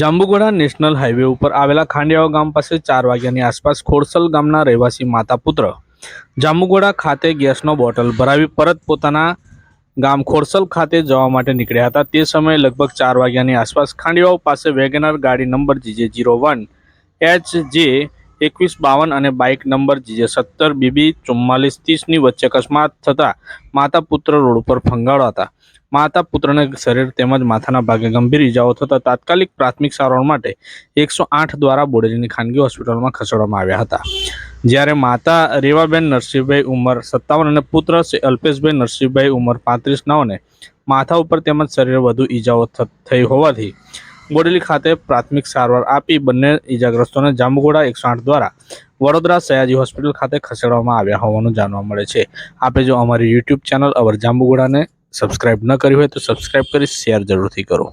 Jambughoda national highway ઉપર આવેલા ખાંડિયાઓ ગામ પાસે ચાર વાગ્યાની આસપાસ ખોડસલ ગામના રહેવાસી માતા પુત્ર જાંબુગોડા ખાતે ગેસનો બોટલ ભરાવી પરત પોતાના ગામ ખોડસલ ખાતે જવા માટે નીકળ્યા હતા. તે સમયે લગભગ ચાર વાગ્યાની આસપાસ ખાંડિયાઓ પાસે વેગેનર ગાડી number GJ zero one H J એકવીસ બાવન અને બાઇક નંબર જીજે સત્તર બીબી ચુમ્માલીસ ત્રીસની વચ્ચે અકસ્માત થતા માતા પુત્ર રોડ ઉપર ફંગાળો હતા. માતા પુત્રને શરીર તેમજ માથાના ભાગે ગંભીર ઇજાઓ થતા તાત્કાલિક પ્રાથમિક સારવાર માટે એકસો આઠ દ્વારા બોડેલીની ખાનગી હોસ્પિટલમાં ખસેડવામાં આવ્યા હતા. જ્યારે માતા રેવાબેન નરસિંહભાઈ ઉંમર સત્તાવન અને પુત્ર શ્રી અલ્પેશભાઈ નરસિંહભાઈ ઉંમર પાંત્રીસ નવને માથા ઉપર તેમજ શરીરે વધુ ઈજાઓ થ- થઈ હોવાથી બોડેલી ખાતે પ્રાથમિક સારવાર આપી બંને ઈજાગ્રસ્તોને જાંબુગોડા એકસો દ્વારા વડોદરા સયાજી હોસ્પિટલ ખાતે ખસેડવામાં આવ્યા હોવાનું જાણવા મળે છે. આપે જો અમારી યુટ્યુબ ચેનલ અવર જાંબુગોડાને સબસ્ક્રાઇબ ન કરી હોય તો સબસ્ક્રાઇબ કરી શેર જરૂરથી કરો.